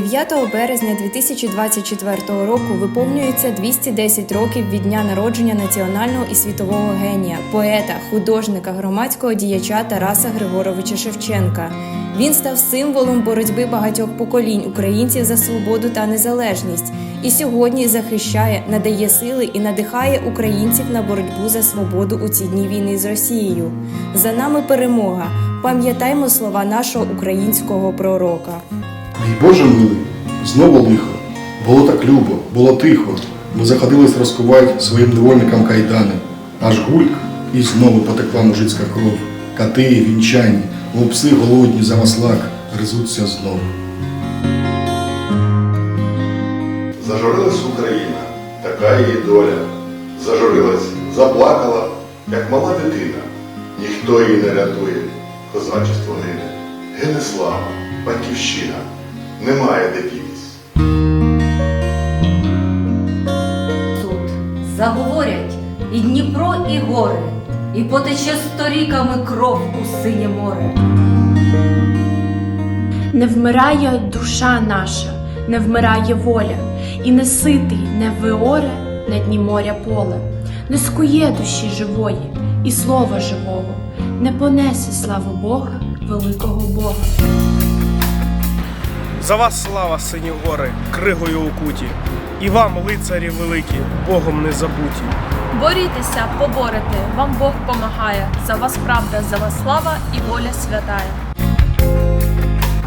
9 березня 2024 року виповнюється 210 років від дня народження національного і світового генія, поета, художника, громадського діяча Тараса Григоровича Шевченка. Він став символом боротьби багатьох поколінь українців за свободу та незалежність і сьогодні захищає, надає сили і надихає українців на боротьбу за свободу у ці дні війни з Росією. За нами перемога. Пам'ятаймо слова нашого українського пророка. Мій Боже милий, знову лихо. Було так любо, було тихо. Ми заходились розкувати своїм невольникам кайдани. Аж гульк, і знову потекла мужицька кров. Кати, вінчані, мов пси голодні за маслак, гризуться знову. Зажурилась Україна, така її доля. Зажурилась, заплакала, як мала дитина. Ніхто її не рятує, козачество гине. Гине слава, батьківщина, немає де дітись. Тут заговорять і Дніпро, і гори, і потече сторіками кров у синє море. Не вмирає душа наша, не вмирає воля, і не ситий, не виоре на дні моря поле, не скує душі живої і слова живого, не понесе славу Бога, великого Бога. За вас слава, сині гори, кригою укуті, і вам, лицарі великі, Богом не забуті. Борітеся, поборете, вам Бог помагає. За вас правда, за вас слава і воля святая.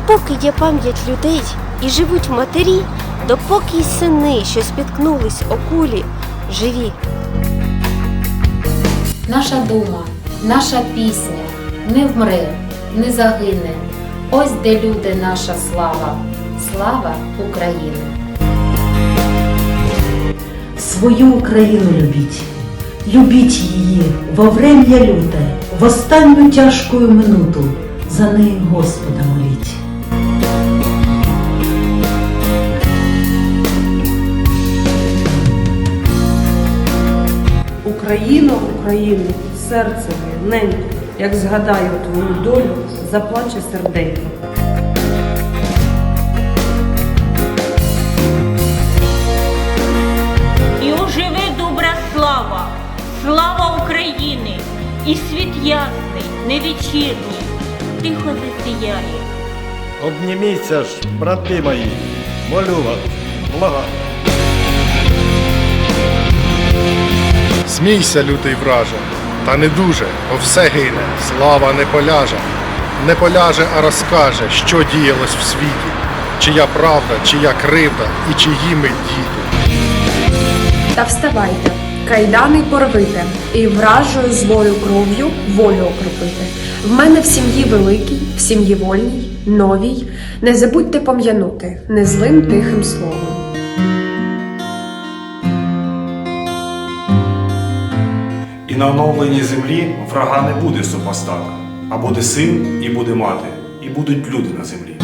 Поки є пам'ять людей і живуть матері, допоки й сини, що спіткнулись о кулі, живі. Наша дума, наша пісня не вмре, не загине. Ось де люди наша слава, слава України. Свою Україну любіть, любіть її во врем'я люте, в останню тяжку минуту за неї Господа моліть. Україно, Україно, серце моє, ненько, як згадаю твою долю, заплаче серденько. І оживе добра слава, слава України, і світ ясний, невечірній, тихо засіяє. Обніміться ж, брати мої, молю вас, благаю. Смійся, лютий враже, та не дуже, бо все гине, слава не поляже. Не поляже, а розкаже, що діялось в світі, чия правда, чия кривда і чиї ми діти. Та вставайте, кайдани порвите, і вражою злою кров'ю волю окропите. В мене в сім'ї великій, в сім'ї вольній, новій. Не забудьте пом'янути незлим тихим словом. На оновленій землі врага не буде супостата, а буде син і буде мати, і будуть люди на землі.